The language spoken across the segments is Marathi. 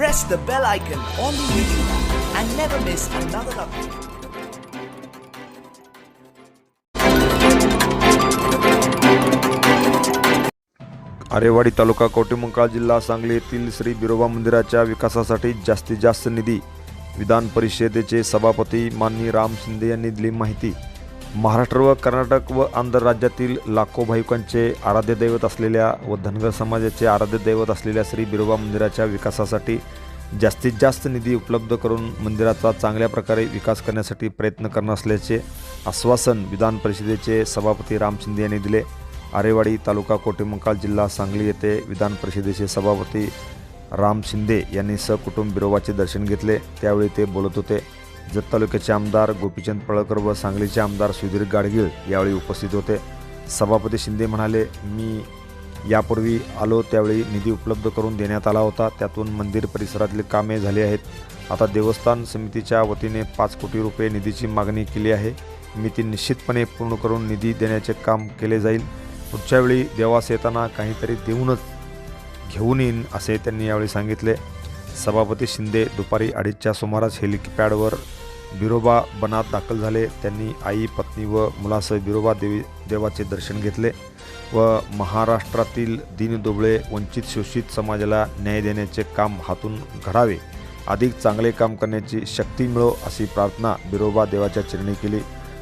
press the bell icon on the YouTube and never miss another update. Arewadi तालुका कवटेमंकाळ जिल्हा सांगली येथील श्री बिरोबा मंदिराच्या विकासासाठी जास्तीत जास्त निधी विधान परिषदेचे सभापती माननीय राम शिंदे यांनी दिली माहिती महाराष्ट्र व कर्नाटक व आंध्र राज्यातील लाखो भाविकांचे आराध्य दैवत असलेल्या व धनगर समाजाचे आराध्य दैवत असलेल्या श्री बिरोबा मंदिराच्या विकासासाठी जास्तीत जास्त निधी उपलब्ध करून मंदिराचा चांगल्या प्रकारे विकास करण्यासाठी प्रयत्न करणार असल्याचे आश्वासन विधान परिषदेचे सभापती राम शिंदे यांनी दिले. आरेवाडी तालुका कोटेमंकाळ जिल्हा सांगली येथे विधान परिषदेचे सभापती राम शिंदे यांनी सकुटुंब बिरोबाचे दर्शन घेतले. त्यावेळी ते बोलत होते. जत तालुक्याचे आमदार गोपीचंद पळकर व सांगलीचे आमदार सुधीर गाडगीळ यावेळी उपस्थित होते. सभापती शिंदे म्हणाले मी यापूर्वी आलो त्यावेळी निधी उपलब्ध करून देण्यात आला होता. त्यातून मंदिर परिसरातली कामे झाली आहेत. आता देवस्थान समितीच्या वतीने पाच कोटी रुपये निधीची मागणी केली आहे. मी ती निश्चितपणे पूर्ण करून निधी देण्याचे काम केले जाईल. पुढच्या वेळी देवास येताना काहीतरी देऊनच घेऊन येईन असे त्यांनी यावेळी सांगितले. सभापती शिंदे दुपारी अडीचच्या सुमारास हेलिपॅडवर बिरोबा बनात दाखल झाले. त्यांनी आई पत्नी व मुलासह बिरोबा देवी देवाचे दर्शन घेतले व महाराष्ट्रातील दीनदुबळे वंचित शोषित समाजाला न्याय देण्याचे काम हातून घडावे. अधिक चांगले काम करण्याची शक्ती मिळो अशी प्रार्थना बिरोबा देवाच्या चरणी केली.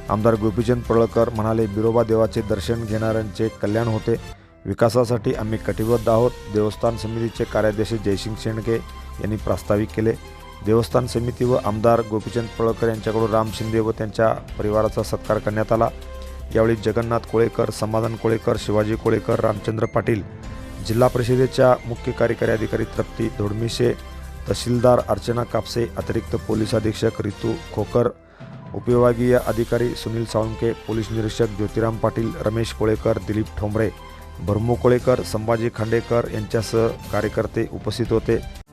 आमदार गोपीचंद पडळकर म्हणाले बिरोबा देवाचे दर्शन घेणाऱ्यांचे कल्याण होते. विकासासाठी आम्ही कटिबद्ध आहोत. देवस्थान समितीचे कार्याध्यक्ष जयसिंग शेंडके यांनी प्रास्ताविक केले. देवस्थान समिती व आमदार गोपीचंद पळकर यांच्याकडून राम शिंदे व त्यांच्या परिवाराचा सत्कार करण्यात आला. यावेळी जगन्नाथ कोळेकर समाधान कोळेकर शिवाजी कोळेकर रामचंद्र पाटील जिल्हा परिषदेच्या मुख्य कार्यकारी अधिकारी तृप्ती धोडमिशे तहसीलदार अर्चना कापसे अतिरिक्त पोलीस अधीक्षक रितू खोकर उपविभागीय अधिकारी सुनील साळुंके पोलीस निरीक्षक ज्योतिराम पाटील रमेश कोळेकर दिलीप ठोंबरे भरमू कोळेकर संभाजी खांडेकर यांच्यासह कार्यकर्ते उपस्थित होते.